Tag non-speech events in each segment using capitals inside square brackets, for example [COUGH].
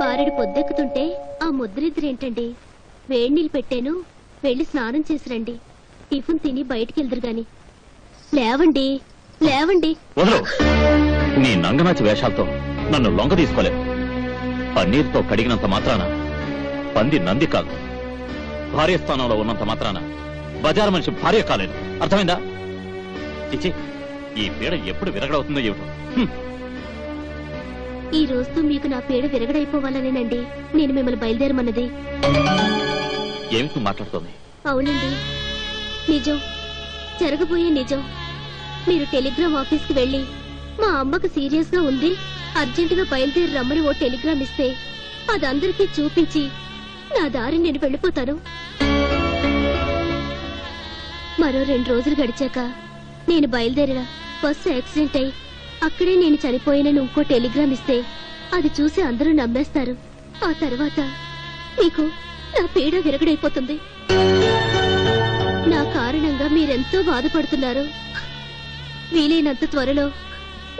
బారెడు పొద్దెక్కుతుంటే ఆ ముద్రిద్దరేంటండి వేడి నీళ్ళు పెట్టాను వెళ్ళి స్నానం చేసి రండి టిఫిన్ తిని బయటికి వెళ్దురు గాని. లేవండి లేవండి. వదలు. నీ నంగనాచి వేషాలతో నన్ను లొంగ తీసుకోలేదు పన్నీర్తో కడిగినంత మాత్రాన పంది నంది కాదు. భార్య స్థానంలో ఉన్నంత మాత్రాన బజారు మనిషి భార్య కాలేదు. అర్థమైందా? చిచి ఈ పీడ ఎప్పుడు విరగడవుతుందో ఏమిటో. ఈ రోజుతో మీకు నా పేడ విరగడైపోవాలనేనండి. నేను మిమ్మల్ని బయలుదేరమన్నది. ఏమిటి మాట్లాడుతోంది? అవునండి. నిజం. జరగబోయే నిజం. మీరు టెలిగ్రామ్ ఆఫీస్కి వెళ్ళి మా అమ్మకు సీరియస్గా ఉంది అర్జెంటుగా బయలుదేరి రమ్మని ఓ టెలిగ్రామ్ ఇస్తే అది అందరికీ చూపించి నా దారి నేను వెళ్ళిపోతాను. మరో రెండు రోజులు గడిచాక నేను బయలుదేరిన. బస్సు యాక్సిడెంట్ అయి అక్కడే నేను చనిపోయినని ఇంకో టెలిగ్రామ్ ఇస్తే అది చూసి అందరూ నమ్మేస్తారు. ఆ తర్వాత మీకు నా పీడ విరగడైపోతుంది. నా కారణంగా మీరెంతో బాధపడుతున్నారు. వీలైనంత త్వరలో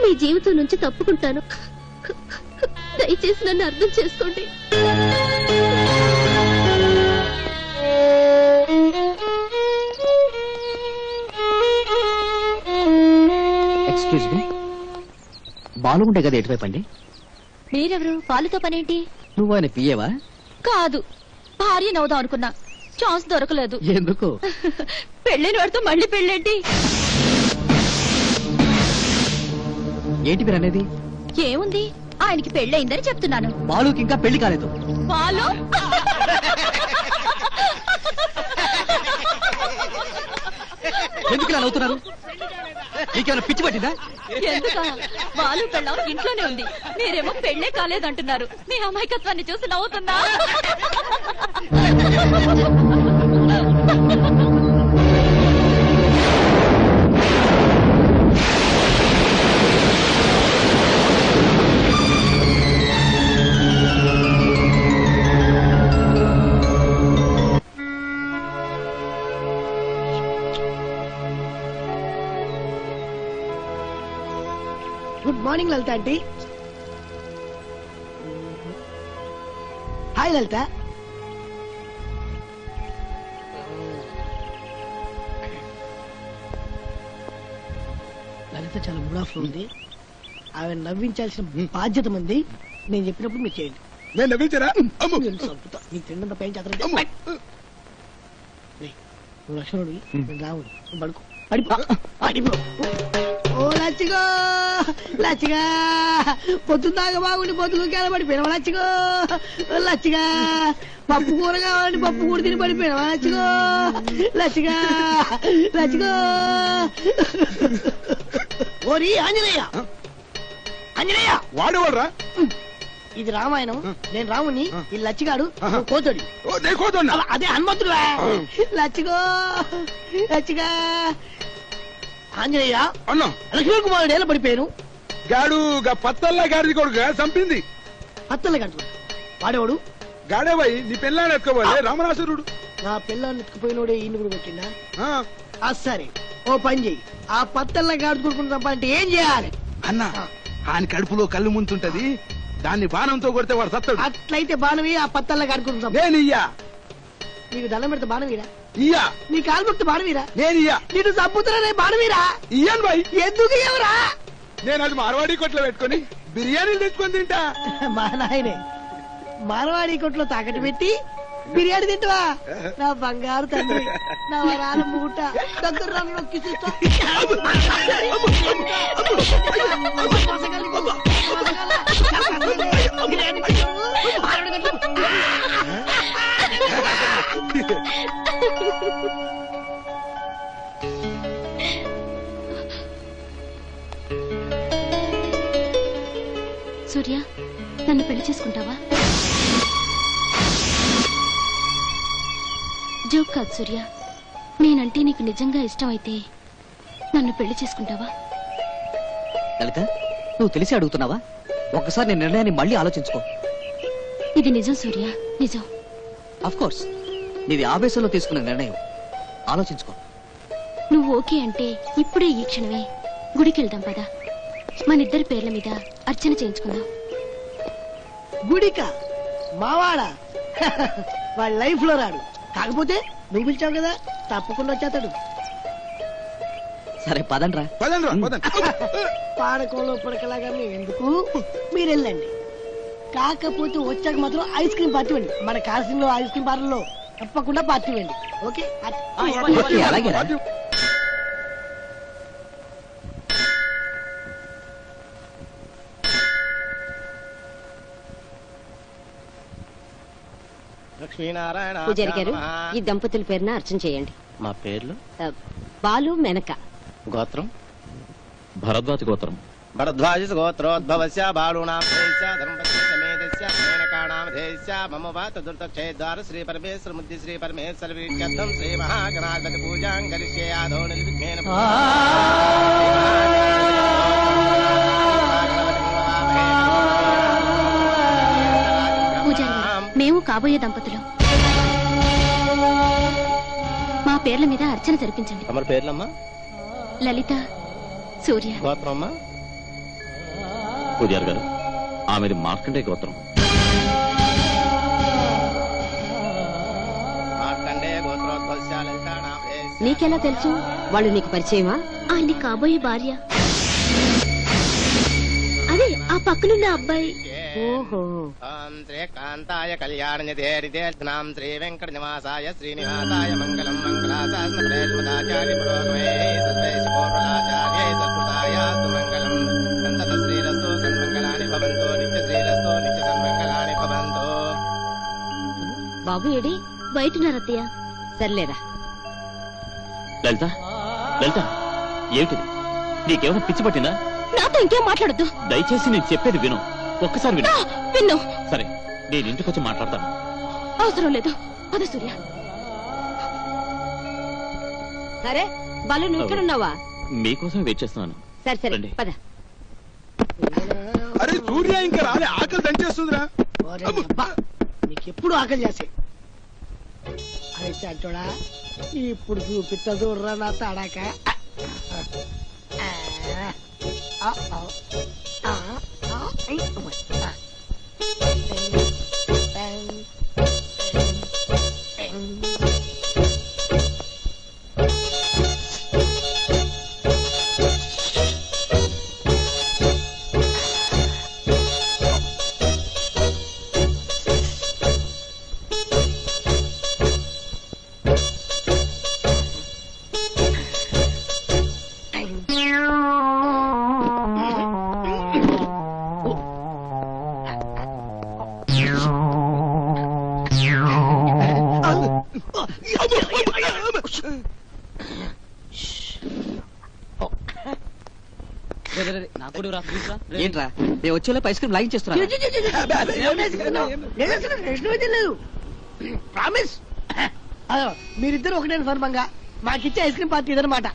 మీ జీవితం నుంచి తప్పుకుంటాను. దయచేసి నన్ను అర్థం చేసుకోండి. బాలుగుంటే కదా ఎటువైపు అండి? మీరెవరు? పాలుతో పనేంటి? నువ్వు ఆయన పియేవా కాదు. భార్య నవ్వుదాం అనుకున్నా. ఛాన్స్ దొరకలేదు. ఎందుకు? [LAUGHS] పెళ్ళైన వాడితో మళ్ళీ పెళ్ళేంటి? ఏంటి మీరు అనేది? ఏముంది? ఆయనకి పెళ్ళయిందని చెప్తున్నాను. బాలుకి ఇంకా పెళ్ళి కాలేదు. పాలు [LAUGHS] ఎందుకు ఇలా నవ్వుతున్నారు? నీకేమైనా పిచ్చి పట్టిందా? ఎందుక? బాలు పెళ్ళం ఇంట్లోనే ఉంది. మీరేమో పెళ్ళే కాలేదంటున్నారు. మీ అమాయకత్వాన్ని చూసి నవ్వుతున్నా. Good morning Lalitha aunty. Hi Lalitha. Lalitha చాలా మూడ్ ఆఫ్ ఉంది. ఆమె నవ్వించాల్సిన బాధ్యత మంది. నేను చెప్పినప్పుడు మీరు చేయండి. నేను నవ్వించరా. నీకు తిండంత పైన చేతనంటే లక్ష్మణుడి నువ్వు పడుకో. పడిపో. పడిపో. ఓ లచ్చిగో లచ్చిగా పొద్దున్నాక బాగుండి పొద్దుకు పడిపోయినా లచ్చిగో ఓ లచ్చిగా పప్పు కూర కావాలంటే పప్పు కూర తిని పడిపోయినా లచ్చిగో లచ్చిగా లచ్చిగో. ఓరి ఆంజనేయ ఆంజనేయ. వాడేవాడ్రా ఇది రామాయణం. నేను రాముని. ఈ లచ్చిగాడు కోతోడి. అలా అదే హనుమంతుడు లచ్చిగో లచ్చిగా ఆంజనేయ అన్నా. లక్ష్మణ్ కుమారుడు ఎలా పడిపోయాను గాడు గా పత్తల్లా గాడిది కొడుకు చంపింది. అత్తల గంట వాడేవాడు? గాడేవై నీ పిల్లాన్ని ఎత్తుకోవాలి. రామరాసురుడు. నా పిల్లని ఎత్తుకుపోయినోడే ఈయన కూడా పెట్టిందా ఆ, సరే. ఓ పని చెయ్యి. ఆ పత్తల్లా గాడు కొడుకుని తప్పాలంటే ఏం చేయాలి? అన్నా ఆయన కడుపులో కళ్ళు ముంతుంటది దాన్ని బాణంతో కొడితే వాడు సత్తాడు. అట్లయితే బాణవి ఆ పత్తల్లా గాడు కొడుకుని ఇయ్యా నీకు దండం పెడితే బాణవీరా ఇయ్యా నీ కాలు పెడితే బాణవీరా నేను ఇయ్యా నీకు చంపుతున్నా బాణవీరా ఇయ్యాను బాయ్ ఎందుకు ఎవరా నేను అది మార్వాడి కొట్లో పెట్టుకొని బిర్యానీలు తెచ్చుకొని తింటా మా నాయనే మానవాడి కొట్లో తాకట్టు పెట్టి బిర్యానీ తింటావా నా బంగారు తండ్రి నా వరాల మూట దగ్గర నొక్కి చూస్తా. మానవుడి సూర్య నన్ను పెళ్ళి చేసుకుంటావా? జోక్ కాదు సూర్య. నేనంటే నీకు నిజంగా ఇష్టం అయితే నన్ను పెళ్ళి చేసుకుంటావా? లలిత నువ్వు తెలిసి అడుగుతున్నావా? ఒక్కసారి నీ నిర్ణయాన్ని మళ్ళీ ఆలోచించుకో. ఇది నిజం సూర్య నిజం. కోర్స్ నీది ఆవేశంలో తీసుకున్న నిర్ణయం. ఆలోచించుకో. నువ్వు ఓకే అంటే ఇప్పుడే ఈ క్షణమే గుడికి వెళ్దాం పద. మన ఇద్దరి పేర్ల మీద అర్చన చేయించుకుందాం. గుడిక మావాడా. వాడి లైఫ్లో రాడు. కాకపోతే నువ్వు పిలిచావు కదా తప్పకుండా వచ్చేస్తాడు. సరే పదండ్రా. పదండి రా, పదండి. పాడకంలో పడకలాగా మేము ఎందుకు? మీరు వెళ్ళండి. కాకపోతే వచ్చాక మాత్రం ఐస్ క్రీమ్ పార్టీ ఇవ్వండి. మన కాల్సింగ్లో ఐస్ క్రీమ్ పార్లర్లో తప్పకుండా పార్టీ ఇవ్వండి. ఓకే? ఓకే, పూజారి గారు ఈ దంపతుల పేరున అర్చన చేయండి. మా పేర్లు? బాలు మెనక. గోత్రం? భరద్వాజ గోత్రం. భరద్వాజ గోత్రోద్భవస్య బాలూనాం శ్రేయస్య ధర్మపత్ని సమేతస్య మేనకాణాం ధేయస్య మమ వాత దుర్దక్షేద్వార శ్రీ పరమేశ్వర ముద్ది శ్రీ పరమేశ్వర వీక్షర్థం శ్రీ మహాగణాధిపతి పూజాం కరిష్యే ఆదో నిర్విఘ్నేన కాబోయే దంపతులు. మా పేర్ల మీద అర్చన జరిపించండి. తమరి పేర్లమ్మా? లలిత సూర్య. గోత్రం అమ్మా పూజారి గారు ఆమెది మార్కండే గోత్రం. నీకెలా తెలుసు? వాళ్ళు నీకు పరిచయమా? ఆయన కాబోయే భార్య. అదే ఆ పక్కనున్న అబ్బాయి. ఓహో. ఓం శ్రీ కాంతాయ కళ్యాణనిధేరితేర్ధనాం శ్రీ వెంకట నివాసాయ శ్రీనివాసాయ మంగళం మంగళాశాసనప్రేష్మదాచార్య పురోగమే సర్వేష్ పూర్వలాచార్య సత్కృతాయ మంగళం సంతత శ్రీరస్తు సన్మంగళాని భవంతు నిత్య శ్రీరస్తు నిత్య సన్మంగళాని భవంతు. బాబు ఏడి? బయటున్నారత్తయ్య సర్లేరా. లలిత లలిత ఏమిటిది? నీకేమైనా పిచ్చి పట్టిందా? నాతో ఇంకేం మాట్లాడద్దు. దయచేసి నేను చెప్పేది విను. ఒక్కసారి విను. విన్ను. సరే నేను ఇంటికి వచ్చి మాట్లాడతాను. అవసరం లేదు. పద సూర్య. సరే బాలు నువ్వు ఇక్కడ ఉన్నావా మీకోసం వెయిట్ చేస్తున్నాను. సరే సరే. రండి. పద. అరే సూర్య ఇంకా రాలే. ఆకలి దంచేస్తుందిరా. అబ్బా, నీకెప్పుడు ఆకలి చేసే? అరే చాటోడా ఇప్పుడు చూపిస్తా చూడరా నా తడాక. ఆ, ఆ, ఆ, ఆ, ఐ, అమ్మ. ఏంట్రా నేను వచ్చేలోపు ఐస్ క్రీమ్ లాగించేస్తున్నా ప్రామిస్ మీరిద్దరు ఒకటే ఫర్మంగా మాకిచ్చే ఐస్ క్రీమ్ పార్టీ ఇదనమాట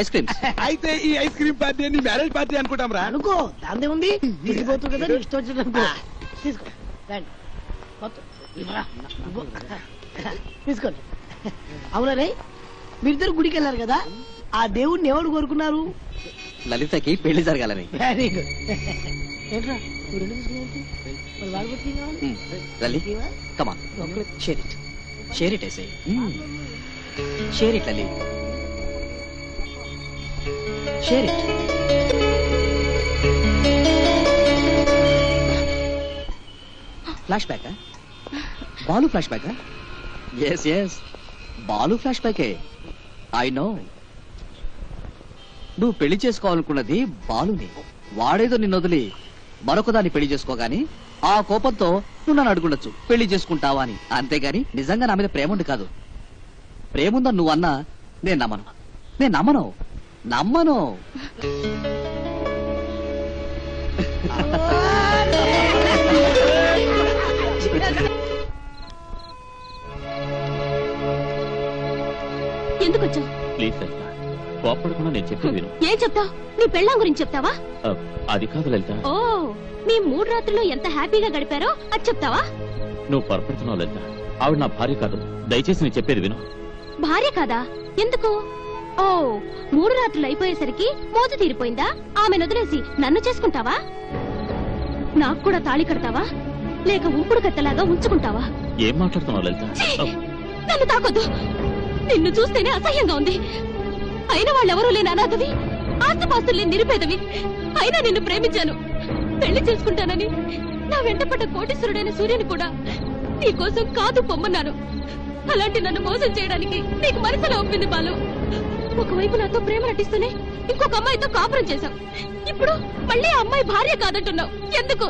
ఐస్ క్రీమ్స్ అయితే ఈ ఐస్ క్రీమ్ పార్టీ నీ మ్యారేజ్ పార్టీ అనుకుంటాం రా అనుకో దాందే ఉంది తిరిగిపోతుంది కదా నీ ఇష్టం వచ్చినట్టు తీసుకో రండి. తీసుకోండి. అవునా రే? మీరిద్దరు గుడికి వెళ్ళారు కదా? ఆ దేవుడిని ఎవరు కోరుకున్నారు? లలితకి పెళ్ళి జరగాలని. వెరీ గుడ్ ఏంట్రా నువ్వు రెండు తీసుకున్నావు మరి వాడు కూడా తినేవాడు? లలి ఇవా? Come on share it share it ఐసే share it Lali. Share it flash back Balu flash back yes yes Balu flash బ్యాకే I know నువ్వు పెళ్ళి చేసుకోవాలనుకున్నది బాలుని. వాడేదో నిన్ను వదిలి మరొక దాన్ని పెళ్ళి చేసుకోగాని ఆ కోపంతో నువ్వు నన్ను అడుగుండొచ్చు. పెళ్ళి చేసుకుంటావా అని. అంతేగాని నిజంగా నా మీద ప్రేముండి కాదు. ప్రేముందని నువ్వన్నా నేను నమ్మను. నేను నమ్మను. నమ్మను. కోపడకుండా నేను చెప్పేది విను. ఏం చెప్తావు? నీ పెళ్ళాం గురించి చెప్తావా? అది కాదు లలిత. ఓ మీ మూడు రాత్రులు ఎంత హ్యాపీగా గడిపారో అది చెప్తావా? నువ్వు పొరపడుతున్నావు లలిత. ఆవిడ నా భార్య కాదు. దయచేసి నేను చెప్పేది విను. భార్య కాదా? ఎందుకు? ఓ మూడు రాత్రులు అయిపోయేసరికి మోజు తీరిపోయిందా? ఆమెను వదిలేసి నన్ను చేసుకుంటావా? నాకు కూడా తాళి కడతావా? లేక ఉంపుడు కత్తలాగా ఉంచుకుంటావా? ఏం మాట్లాడుతున్నావు లలిత! నన్ను తాకొద్దు. నిన్ను చూస్తేనే అసహ్యంగా ఉంది. అయిన వాళ్ళెవరూ లేని అనాథవి ఆస్తిపాస్తులు లేని నిరుపేదవి. అయినా నిన్ను ప్రేమించాను. పెళ్ళి చేసుకుంటానని నా వెంటపడ్డ కోటీశ్వరుడైన సూర్యుని కూడా నీకోసం కాదు పొమ్మన్నాను. అలాంటి నన్ను మోసం చేయడానికి నీకు మనసులో ఒప్పింది బాలు. ఒకవైపు నాతో ప్రేమ నటిస్తూనే ఇంకొక అమ్మాయితో కాపురం చేశాం ఇప్పుడు మళ్ళీ ఆ అమ్మాయి భార్య కాదంటున్నావు. ఎందుకు?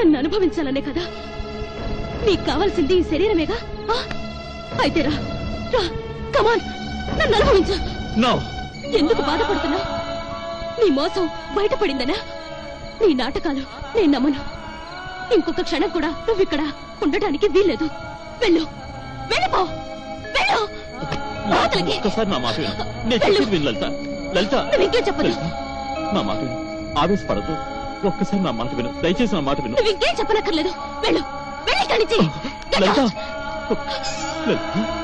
నన్ను అనుభవించాలనే కదా. నీకు కావాల్సింది ఈ శరీరమేగా? ఆ? అయితే రా. రా. కమాన్. నన్ను అనుభవించు. నో. ఎందుకు బాధపడుతున్నా? నీ మోసం బయటపడిందనా? నీ నాటకాలు నేను నమ్మను. ఇంకొక క్షణం కూడా నువ్వు ఇక్కడ ఉండటానికి వీల్లేదు. వెళ్ళు. వెళ్ళిపో. వెళ్ళు. ఒక్కసారి నా మాట విను. నేను చెప్పేది విను లలిత. లలిత. నువ్వు ఇంకేం చెప్పదు? లలిత, నా మాట విను. ఆవేశపడద్దు ఒక్కసారి నా మాట విను. దయచేసి నా మాట విను. నువ్వు ఇంకేం చెప్పనక్కర్లేదు. వెళ్ళు. వెళ్ళి ఇక్కడి నుంచి. Get లలిత. out. లలిత.